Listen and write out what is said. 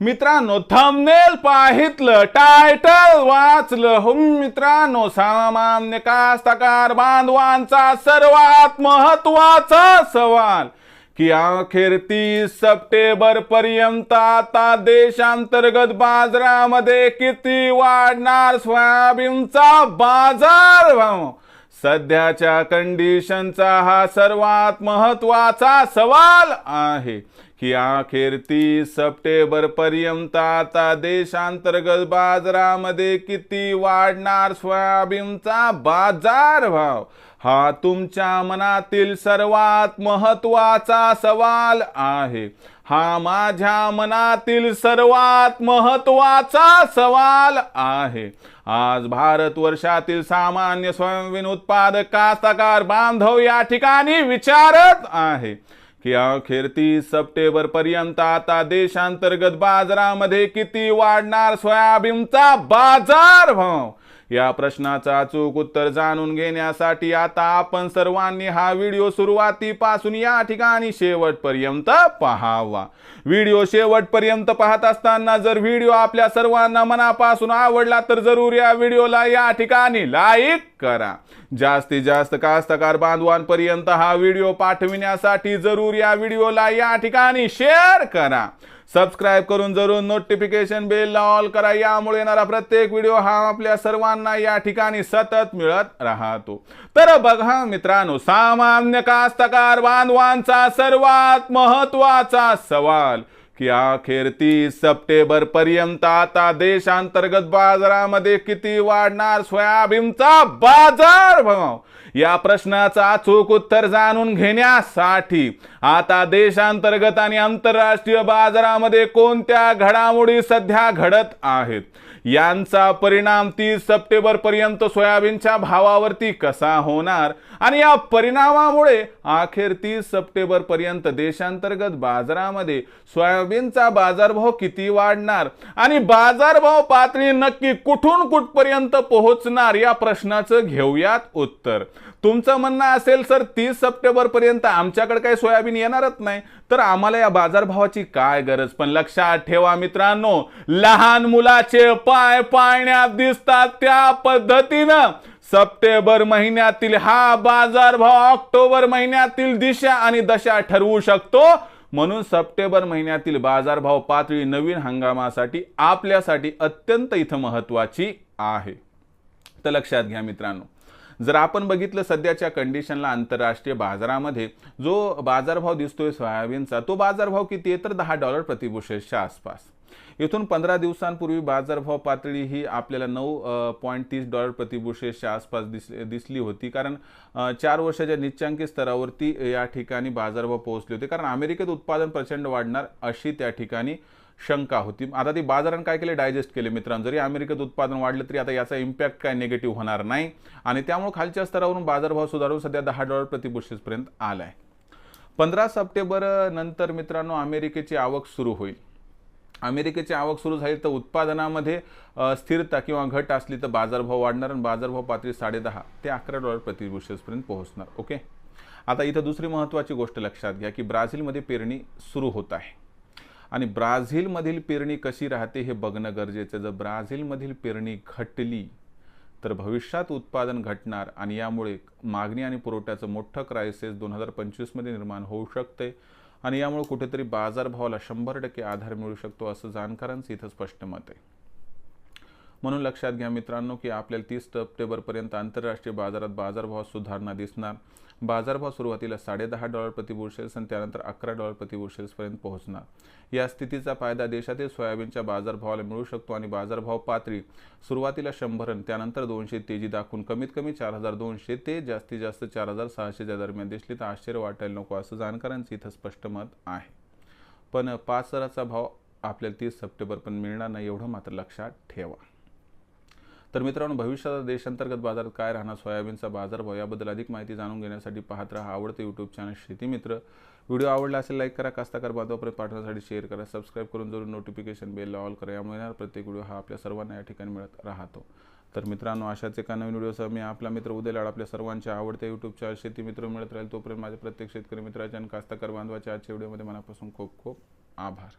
मित्रांनो thumbnail पाहितलं title वाचलं. हो मित्रांनो सामान्य कास्तकार बांधवांचा सर्वात महत्त्वाचा सवाल की अखेर तीस सप्टेंबर पर्यंत आता देशांतर्गत बाजारामध्ये किती वाढणार सोयाबीनचा बाजार भाव? सध्याच्या कंडिशनचा हा सर्वात महत्त्वाचा सवाल आहे. की अखेर तीस सप्टेंबर पर्यंत आता देशांतर्गत बाजारामध्ये किती वाढणार सोयाबीनचा बाजार भाव? हा तुमच्या मनातील सर्वात महत्त्वाचा सवाल आहे. हा माझ्या मनातील सर्वात महत्त्वाचा सवाल आहे. आज भारत वर्षातील सामान्य सोयाबीन उत्पादक कास्तकार बांधव या ठिकाणी विचारत आहे. की अखेर तीस सप्टेंबर पर्यंत आता देशांतर्गत बाजारामध्ये किती वाढणार सोयाबीनचा बाजार भाव? या प्रश्नाचं अचूक उत्तर जाणून घेण्यासाठी आता आपण सर्वांनी हा व्हिडिओ सुरुवातीपासून या ठिकाणी शेवटपर्यंत पहावा. व्हिडिओ शेवटपर्यंत पाहत असताना जर व्हिडिओ आपल्या सर्वांना मनापासून आवडला तर जरूर या व्हिडिओला या ठिकाणी लाईक करा. जास्तीत जास्त कास्तकार बांधवांपर्यंत हा व्हिडिओ पाठविण्यासाठी जरूर या व्हिडिओला या ठिकाणी शेअर करा. सबस्क्राईब करून जरूर नोटिफिकेशन बेलला ऑल करा. यामुळे येणारा प्रत्येक व्हिडिओ हा आपल्या सर्वांना या ठिकाणी सतत मिळत राहतो. तर बघा मित्रांनो सामान्य कास्तकार बांधवांचा सर्वात महत्त्वाचा सवाल की अखेर तीस सप्टेंबर पर्यंत आता देशांतर्गत बाजारामध्ये किती वाढणार सोयाबीनचा बाजार भाव? या प्रश्नाचा अचूक उत्तर जाणून घेण्यासाठी आता देशांतर्गत आणि आंतरराष्ट्रीय बाजारामध्ये कोणत्या घडामोडी सध्या घडत आहेत? यांचा परिणाम तीस सप्टेंबर पर्यंत सोयाबीनच्या भावावरती कसा होणार? आणि या परिणामामुळे अखेर तीस सप्टेंबर पर्यंत देशांतर्गत बाजारामध्ये सोयाबीनचा बाजारभाव किती वाढणार आणि बाजारभाव पातळी नक्की कुठून कुठपर्यंत पोहोचणार या प्रश्नाचं घेऊयात उत्तर. तुमचं म्हणणं असेल सर तीस सप्टेंबर पर्यंत आमच्याकडे काही सोयाबीन येणारच नाही तर आम्हाला या बाजारभावाची काय गरज? पण लक्षात ठेवा मित्रांनो लहान मुलाचे पाय पाळण्यात दिसतात त्या पद्धतीनं. सप्टेंबर महिन्यातील हा बाजारभाव ऑक्टोबर महिन्यातील दिशा आणि दशा ठरवू शकतो. म्हणून सप्टेंबर महिन्यातील बाजारभाव पातळी नवीन हंगामासाठी आपल्यासाठी अत्यंत इथं महत्त्वाची आहे. तर लक्षात घ्या मित्रांनो जर आपण बघितलं सध्याच्या कंडिशनला आंतरराष्ट्रीय बाजारामध्ये जो बाजारभाव दिसतोय सोयाबीनचा तो बाजारभाव किती आहे? तर दहा डॉलर प्रतिबुशेसच्या आसपास. इथून पंधरा दिवसांपूर्वी बाजारभाव पातळी ही आपल्याला नऊ पॉईंट तीस डॉलर प्रतिबुशेसच्या आसपास दिस दिसली होती. कारण चार वर्षाच्या निच्चांकी स्तरावरती या ठिकाणी बाजारभाव पोहोचले होते. कारण अमेरिकेत उत्पादन प्रचंड वाढणार अशी त्या ठिकाणी शंका होती. आता ती बाजारानं काय केले? डायजेस्ट केले मित्रांनो. जरी अमेरिकेत उत्पादन वाढलं तरी आता याचा इम्पॅक्ट काय निगेटिव्ह होणार नाही. आणि त्यामुळे खालच्या स्तरावरून बाजारभाव सुधारून सध्या दहा डॉलर प्रतिबुशेसपर्यंत आलाय. पंधरा सप्टेंबर नंतर मित्रांनो अमेरिकेची आवक सुरू होईल. अमेरिकेची आवक सुरू झाली तर उत्पादनामध्ये स्थिरता किंवा घट असली तर बाजारभाव वाढणार आणि बाजारभाव पातळी साडेदहा ते अकरा डॉलर प्रतिबुशेसपर्यंत पोहोचणार. ओके? आता इथं दुसरी महत्त्वाची गोष्ट लक्षात घ्या की ब्राझीलमध्ये पेरणी सुरू होत आहे. आणि ब्राझीलमधील पेरणी कशी राहते हे बघणं गरजेचं आहे. जर ब्राझीलमधील पेरणी घटली तर भविष्यात उत्पादन घटणार आणि यामुळे मागणी आणि पुरवठ्याचं मोठं क्रायसिस दोन हजार पंचवीसमध्ये निर्माण होऊ शकते आणि यामुळे कुठेतरी बाजारभावाला शंभर टक्के आधार मिळू शकतो असं जाणकारांचं इथं स्पष्ट मत आहे. म्हणून लक्षात घ्या मित्रांनो की आपल्याला तीस सप्टेंबरपर्यंत आंतरराष्ट्रीय बाजारात बाजारभाव सुधारणा दिसणार. बाजारभाव सुरुवातीला साडेदहा डॉलर प्रति बुशेल्स आणि त्यानंतर अकरा डॉलर प्रति बुशेल्सपर्यंत पोहोचणार. या स्थितीचा फायदा देशातील सोयाबीनच्या बाजारभावाला मिळू शकतो आणि बाजारभाव पातळी सुरुवातीला शंभर आणि त्यानंतर दोनशे तेजी दाखवून कमीत कमी चार हजार दोनशे ते जास्तीत जास्त चार हजार सहाशेच्या दरम्यान दिसली तर आश्चर्य वाटायला नको असं जाणकारांचं इथं स्पष्ट मत आहे. पण पाच हजाराचा भाव आपल्याला तीस सप्टेंबर पण मिळणार नाही एवढं मात्र लक्षात ठेवा. तर मित्रांनो भविष्यात देशांतर्गत बाजारात काय राहणार? सोयाबीनचा बाजारभाव याबद्दल अधिक माहिती जाणून घेण्यासाठी पाहत राहा आवडते यूट्यूब चॅनल शेती मित्र. व्हिडिओ आवडला असेल लाईक करा. कास्ताकार बांधवापर्यंत पाठवण्यासाठी शेअर करा. सबस्क्राईब करून जरूर नोटिफिकेशन बेलला ऑल करा. यामुळे येणारा प्रत्येक व्हिडिओ हा आपल्या सर्वांना या ठिकाणी मिळत राहतो. तर मित्रांनो अशाच एका नवीन व्हिडिओसह मी आपला मित्र उदय लाड आपल्या सर्वांच्या आवडत्या यूट्यूब चॅनल शेती मित्र मिळत राहील. तोपर्यंत माझ्या प्रत्येक शेतकरी मित्राच्या आणि कास्ताकार बांधवाच्या आजच्या व्हिडिओमध्ये मनापासून खूप खूप आभार.